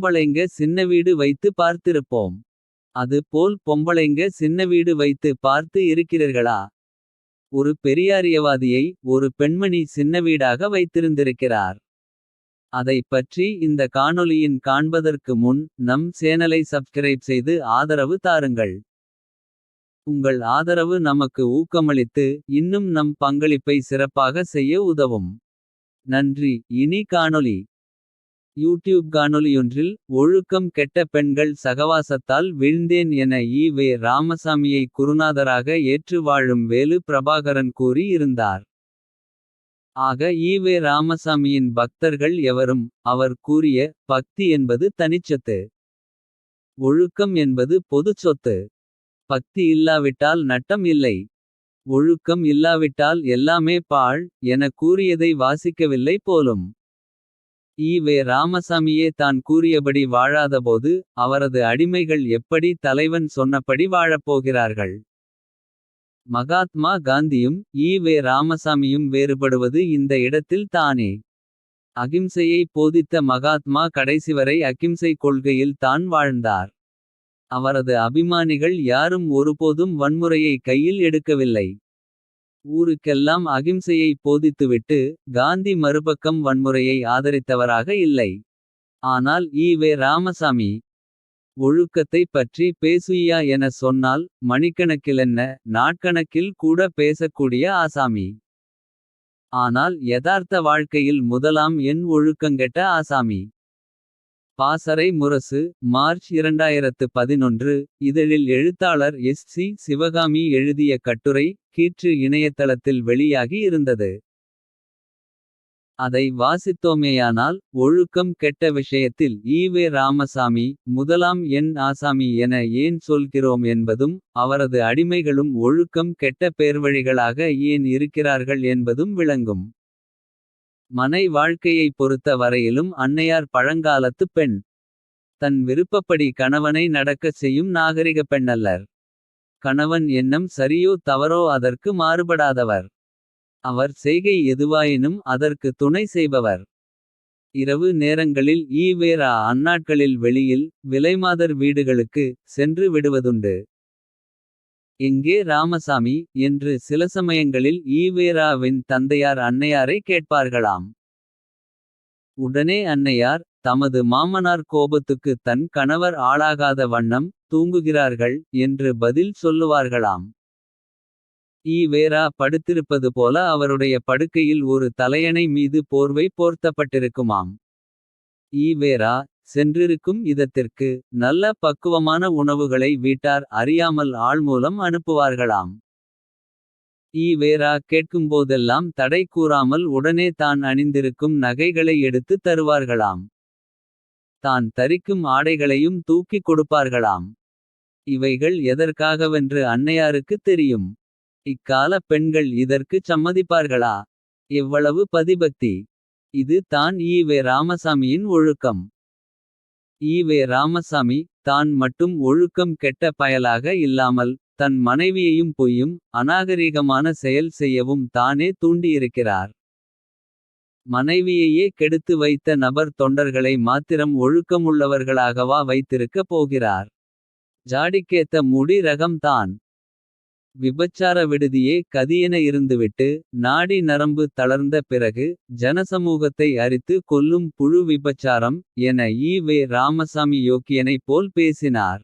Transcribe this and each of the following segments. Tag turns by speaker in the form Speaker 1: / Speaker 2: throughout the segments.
Speaker 1: பொம்பளைங்க சின்ன வீடு வைத்து பார்த்திருப்போம். அது போல் பொம்பளைங்க சின்ன வீடு வைத்து பார்த்து இருக்கிறீர்களா. ஒரு பெரியாரியவாதியை ஒரு பெண்மணி சின்ன வீடாக வைத்திருந்திருக்கிறார். அதைப் பற்றி இந்த காணொளியின் காண்பதற்கு முன் நம் சேனலை சப்ஸ்கிரைப் செய்து ஆதரவு தாருங்கள். உங்கள் ஆதரவு நமக்கு ஊக்கமளித்து இன்னும் நம் பங்களிப்பை சிறப்பாக செய்ய உதவும். நன்றி இனி காணொளி யூடியூப் காணொளியொன்றில் ஒழுக்கம் கெட்ட பெண்கள் சகவாசத்தால் வீழ்ந்தேன் என ஈ. வே. ராமசாமியை குருநாதராக ஏற்று வாழும் வேலு பிரபாகரன் கூறி இருந்தார். ஆக ஈ. வே. ராமசாமியின் பக்தர்கள் எவரும் அவர் கூறிய பக்தி என்பது தனிச்சொத்து. ஒழுக்கம் என்பது பொதுச் சொத்து. பக்தி இல்லாவிட்டால் நட்டம் இல்லை. ஒழுக்கம் இல்லாவிட்டால் எல்லாமே பாழ் என கூறியதை வாசிக்கவில்லை போலும். ஈ. வே. ராமசாமியே தான் கூறியபடி வாழாதபோது. அவரது அடிமைகள் எப்படி தலைவன் சொன்னபடி வாழப்போகிறார்கள். மகாத்மா காந்தியும் ஈ. வே. ராமசாமியும் வேறுபடுவது இந்த இடத்தில் தானே. அகிம்சையை போதித்த மகாத்மா கடைசிவரை அகிம்சை கொள்கையில் தான் வாழ்ந்தார். அவரது அபிமானிகள் யாரும் ஒருபோதும் வன்முறையை கையில் எடுக்கவில்லை. ஊருக்கெல்லாம் அகிம்சையை போதித்துவிட்டு. காந்தி மறுபக்கம் வன்முறையை ஆதரித்தவராக இல்லை. ஆனால் ஈவே ராமசாமி. ஒழுக்கத்தைப் பற்றி பேசுய்யா என சொன்னால். மணிக்கணக்கிலென்ன நாட்கணக்கில் கூட பேசக்கூடிய ஆசாமி. ஆனால் யதார்த்த வாழ்க்கையில் முதலாம் எண் ஒழுக்கங்கெட்ட ஆசாமி. பாசறை முரசு மார்ச் 2011 இதழில் எழுத்தாளர் எஸ். சி. சிவகாமி எழுதிய கட்டுரை. கீற்று இணையதளத்தில் வெளியாகி இருந்தது. அதை வாசித்தோமேயானால் ஒழுக்கம் கெட்ட விஷயத்தில் ஈவே வே. ராமசாமி. முதலாம் என் ஆசாமி என ஏன் சொல்கிறோம் என்பதும். அவரது அடிமைகளும் ஒழுக்கம் கெட்ட பேர்வழிகளாக ஏன் இருக்கிறார்கள் என்பதும் விளங்கும். மனை வாழ்க்கையைப் பொறுத்த வரையிலும் அன்னையார் பழங்காலத்துப் பெண். தன் விருப்பப்படி கணவனை நடக்கச் செய்யும் நாகரிகப் பெண்ணல்லர். கணவன் எண்ணம் சரியோ தவறோ அதற்கு மாறுபடாதவர். அவர் செய்கை எதுவாயினும் அதற்கு துணை செய்பவர். இரவு நேரங்களில் ஈவேரா அந்நாட்களில் வெளியில். விலைமாதர் வீடுகளுக்கு சென்று விடுவதுண்டு. எங்கே ராமசாமி என்று சில சமயங்களில் ஈவேராவின் தந்தையார் அன்னையாரை கேட்பார்களாம். உடனே அன்னையார் தமது மாமனார் கோபத்துக்கு தன் கணவர் ஆளாகாத வண்ணம். தூங்குகிறார்கள் என்று பதில் சொல்லுவார்களாம். ஈவேரா படுத்திருப்பது போல அவருடைய படுக்கையில் ஒரு தலையணை மீது போர்வை போர்த்தப்பட்டிருக்குமாம். ஈவேரா சென்றிருக்கும் இதத்திற்கு. நல்ல பக்குவமான உணவுகளை வீட்டார் அறியாமல் ஆள்மூலம் அனுப்புவார்களாம். ஈவேரா கேட்கும்போதெல்லாம் தடை கூறாமல் உடனே தான் அணிந்திருக்கும் நகைகளை எடுத்துத் தருவார்களாம். தான் தரிக்கும் ஆடைகளையும் தூக்கிக் கொடுப்பார்களாம். இவைகள் எதற்காகவென்று அன்னையாருக்குத் தெரியும். இக்கால பெண்கள் இதற்குச் சம்மதிப்பார்களா. எவ்வளவு பதிபக்தி. இது தான் ஈவே ராமசாமியின் ஒழுக்கம். ஈவே ராமசாமி தான் மட்டும் ஒழுக்கம் கெட்ட பயலாக இல்லாமல். தன் மனைவியையும் பொய்யும் அநாகரீகமான செயல் செய்யவும் தானே தூண்டியிருக்கிறார். மனைவியையே கெடுத்து வைத்த நபர் தொண்டர்களை மாத்திரம் ஒழுக்கமுள்ளவர்களாகவா வைத்திருக்க போகிறார். ஜாடிக்கேத்த முடி ரகம் தான். விபச்சார விடுதியே கதியென இருந்துவிட்டு. நாடி நரம்பு தளர்ந்த பிறகு ஜனசமூகத்தை அரித்து கொல்லும் புழு விபச்சாரம். என ஈ. வே. ராமசாமி யோக்கியனைப் போல் பேசினார்.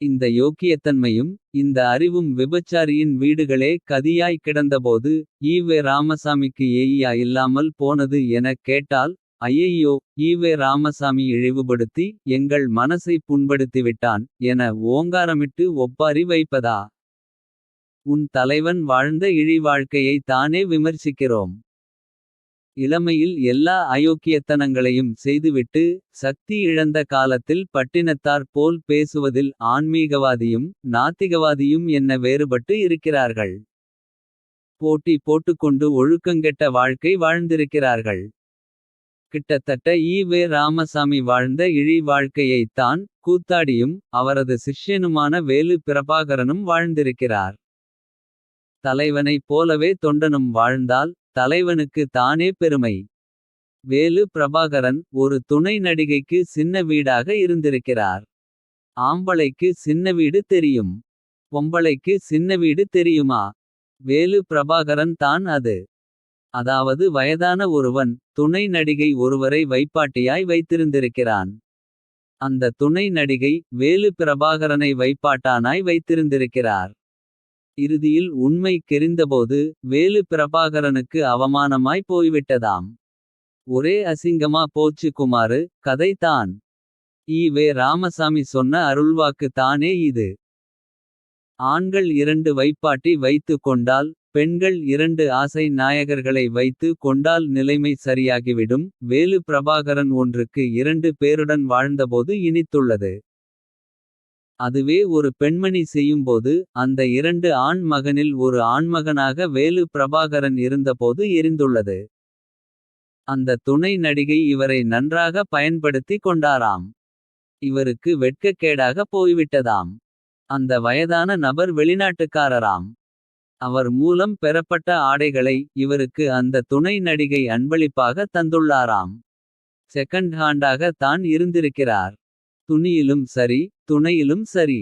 Speaker 1: இந்த யோக்கியத்தன்மையும் இந்த அறிவும் விபச்சாரியின் வீடுகளே கதியாய் கிடந்தபோது. ஈ. வே. ராமசாமிக்கு ஏய்யா இல்லாமல் போனது எனக் கேட்டால். ஐயையோ ஈவே வே. ராமசாமி இழிவுபடுத்தி. எங்கள் மனசை புண்படுத்திவிட்டான் என ஓங்காரமிட்டு ஒப்பாரி வைப்பதா. உன் தலைவன் வாழ்ந்த இழி வாழ்க்கையை தானே விமர்சிக்கிறோம். இளமையில் எல்லா அயோக்கியத்தனங்களையும் செய்துவிட்டு. சக்தி இழந்த காலத்தில் பட்டினத்தார் போல் பேசுவதில். ஆன்மீகவாதியும் நாத்திகவாதியும் என்ன வேறுபட்டு இருக்கிறார்கள். போட்டி போட்டுக்கொண்டு ஒழுக்கங்கெட்ட வாழ்க்கை வாழ்ந்திருக்கிறார்கள். கிட்டத்தட்ட ஈ. வே. ராமசாமி வாழ்ந்த இழி வாழ்க்கையைத் தான். கூத்தாடியும் அவரது சிஷ்யனுமான வேலு பிரபாகரனும் வாழ்ந்திருக்கிறார். தலைவனைப் போலவே தொண்டனும் வாழ்ந்தால். தலைவனுக்கு தானே பெருமை. வேலு பிரபாகரன் ஒரு துணை நடிகைக்கு சின்ன வீடாக இருந்திருக்கிறார். ஆம்பளைக்கு சின்ன வீடு தெரியும். பொம்பளைக்கு சின்ன வீடு தெரியுமா. வேலு பிரபாகரன் தான் அது. அதாவது வயதான ஒருவன் துணை நடிகை ஒருவரை வைப்பாட்டியாய் வைத்திருந்திருக்கிறான். அந்த துணை நடிகை வேலு பிரபாகரனை வைப்பாட்டானாய் வைத்திருந்திருக்கிறார். இறுதியில் உண்மை கெரிந்தபோது வேலு பிரபாகரனுக்கு அவமானமாய் போய்விட்டதாம். ஒரே அசிங்கமா போச்சு குமாரு கதை தான். ஈ வே ராமசாமி சொன்ன அருள்வாக்கு தானே இது. ஆண்கள் இரண்டு வைப்பாட்டி வைத்து கொண்டால். பெண்கள் இரண்டு ஆசை நாயகர்களை வைத்து கொண்டால் நிலைமை சரியாகிவிடும். வேலு பிரபாகரன் ஒன்றுக்கு இரண்டு பேருடன் வாழ்ந்தபோது இனித்துள்ளது. அதுவே ஒரு பெண்மணி செய்யும்போது அந்த இரண்டு ஆண் மகனில் ஒரு ஆண்மகனாக வேலு பிரபாகரன் இருந்தபோது எரிந்துள்ளது. அந்த துணை நடிகை இவரை நன்றாக பயன்படுத்தி கொண்டாராம். இவருக்கு வெட்கக்கேடாக போய்விட்டதாம். அந்த வயதான நபர் வெளிநாட்டுக்காரராம். அவர் மூலம் பெறப்பட்ட ஆடைகளை இவருக்கு அந்த துணை நடிகை அன்பளிப்பாக தந்துள்ளாராம். செகண்ட் ஹாண்டாக தான் இருந்திருக்கிறார். துணியிலும் சரி துணையிலும் சரி.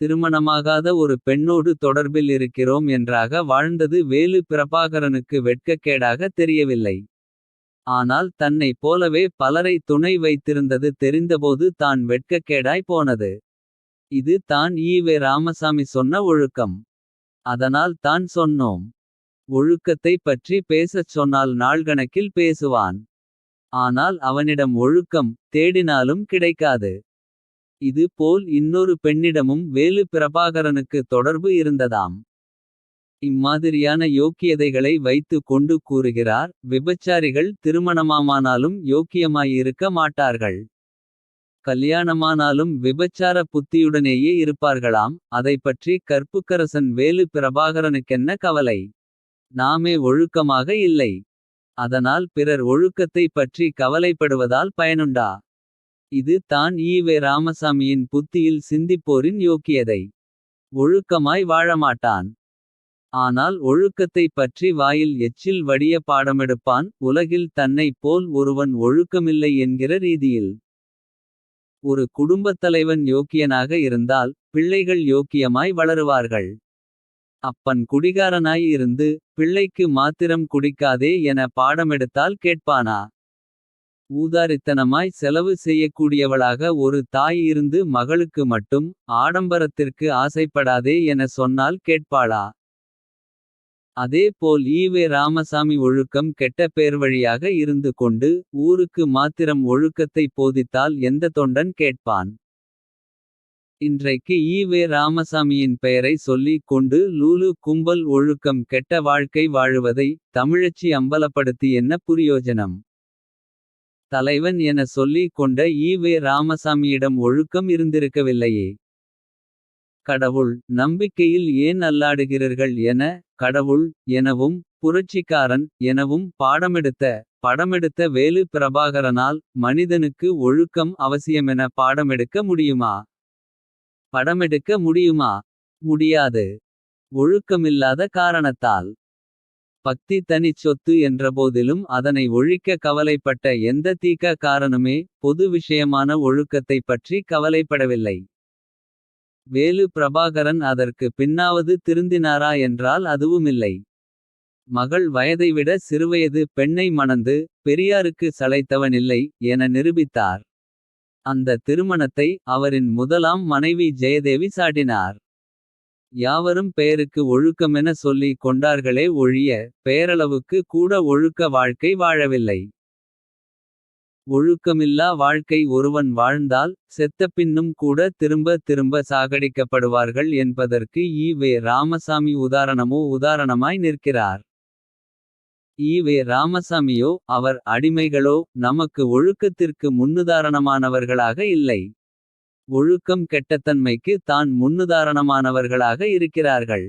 Speaker 1: திருமணமாகாத ஒரு பெண்ணோடு தொடர்பில் இருக்கிறோம் என்றாக வாழ்ந்தது வேலு பிரபாகரனுக்கு வெட்கக்கேடாக தெரியவில்லை. ஆனால் தன்னைப் போலவே பலரை துணை வைத்திருந்தது தெரிந்தபோது தான் வெட்கக்கேடாய் போனது. இது தான் ஈவே ராமசாமி சொன்ன ஒழுக்கம். அதனால் தான் சொன்னோம். ஒழுக்கத்தை பற்றி பேசச் சொன்னால் நாள்கணக்கில் பேசுவான். ஆனால் அவனிடம் ஒழுக்கம் தேடினாலும் கிடைக்காது. இது போல் இன்னொரு பெண்ணிடமும் வேலு பிரபாகரனுக்கு தொடர்பு இருந்ததாம். இம்மாதிரியான யோக்கியதைகளை வைத்து கொண்டு கூறுகிறார். விபச்சாரிகள் திருமணமாமானாலும் யோக்கியமாயிருக்க மாட்டார்கள். கல்யாணமானாலும் விபச்சார புத்தியுடனேயே இருப்பார்களாம். அதைப்பற்றி கற்புக்கரசன் வேலு பிரபாகரனுக்கென்ன கவலை. நாமே ஒழுக்கமாக இல்லை. அதனால் பிறர் ஒழுக்கத்தை பற்றி கவலைப்படுவதால் பயனுண்டா. இது தான் ஈவே ராமசாமியின் புத்தியில் சிந்திப்போரின் யோக்கியதை. ஒழுக்கமாய் வாழமாட்டான். ஆனால் ஒழுக்கத்தை பற்றி வாயில் எச்சில் வடிய பாடமெடுப்பான். உலகில் தன்னைப் போல் ஒருவன் ஒழுக்கமில்லை என்கிற ரீதியில். ஒரு குடும்பத் தலைவன் யோக்கியனாக இருந்தால். பிள்ளைகள் யோக்கியமாய் வளருவார்கள். அப்பன் குடிகாரனாய் இருந்து பிள்ளைக்கு மாத்திரம் குடிக்காதே என பாடமெடுத்தால் கேட்பானா. ஊதாரித்தனமாய் செலவு செய்யக்கூடியவளாக ஒரு தாய் இருந்து மகளுக்கு மட்டும். ஆடம்பரத்திற்கு ஆசைப்படாதே என சொன்னால் கேட்பாளா. அதே போல் ஈவே ராமசாமி ஒழுக்கம் கெட்ட பேர்வழியாக இருந்து கொண்டு. ஊருக்கு மாத்திரம் ஒழுக்கத்தை போதித்தால் எந்த தொண்டன் கேட்பான். இன்றைக்கு ஈவே ராமசாமியின் பெயரை சொல்லிக் கொண்டு லூலு கும்பல் ஒழுக்கம் கெட்ட வாழ்க்கை வாழுவதை. தமிழச்சி அம்பலப்படுத்தி என்ன புரியோஜனம். தலைவன் என சொல்லிக் கொண்ட ஈவே ராமசாமியிடம் ஒழுக்கம் இருந்திருக்கவில்லையே. கடவுள் நம்பிக்கையில் ஏன் அல்லாடுகிறீர்கள் என. கடவுள் எனவும் புரட்சிக்காரன் எனவும் பாடமெடுத்த. படமெடுத்த வேலு பிரபாகரனால் மனிதனுக்கு ஒழுக்கம் அவசியமென பாடமெடுக்க முடியுமா. படமெடுக்க முடியுமா முடியாது. ஒழுக்கமில்லாத காரணத்தால். பக்தி தனிச் சொத்து என்றபோதிலும் அதனை ஒழிக்க கவலைப்பட்ட எந்த தீக்க காரணமே பொது விஷயமான ஒழுக்கத்தைப் பற்றி கவலைப்படவில்லை. வேலு பிரபாகரன் அதற்கு பின்னாவது திருந்தினாரா என்றால் அதுவுமில்லை. மகள் வயதைவிட சிறுவயது பெண்ணை மணந்து. பெரியாருக்கு சளைத்தவனில்லை என நிரூபித்தார். அந்த திருமணத்தை அவரின் முதலாம் மனைவி ஜெயதேவி சாட்டினார். யாவரும் பெயருக்கு ஒழுக்கமென சொல்லிக் கொண்டார்களே ஒழிய. பெயரளவுக்கு கூட ஒழுக்க வாழ்க்கை வாழவில்லை. ஒழுக்கமில்லா வாழ்க்கை ஒருவன் வாழ்ந்தால். செத்தப்பின்னும் கூட திரும்ப திரும்ப சாகடிக்கப்படுவார்கள். என்பதற்கு ஈ வே ராமசாமி உதாரணமோ உதாரணமாய் நிற்கிறார். ஈ வே ராமசாமியோ அவர் அடிமைகளோ நமக்கு ஒழுக்கத்திற்கு முன்னுதாரணமானவர்களாக இல்லை. ஒழுக்கம் கெட்டத்தன்மைக்கு தான் முன்னுதாரணமானவர்களாக இருக்கிறார்கள்.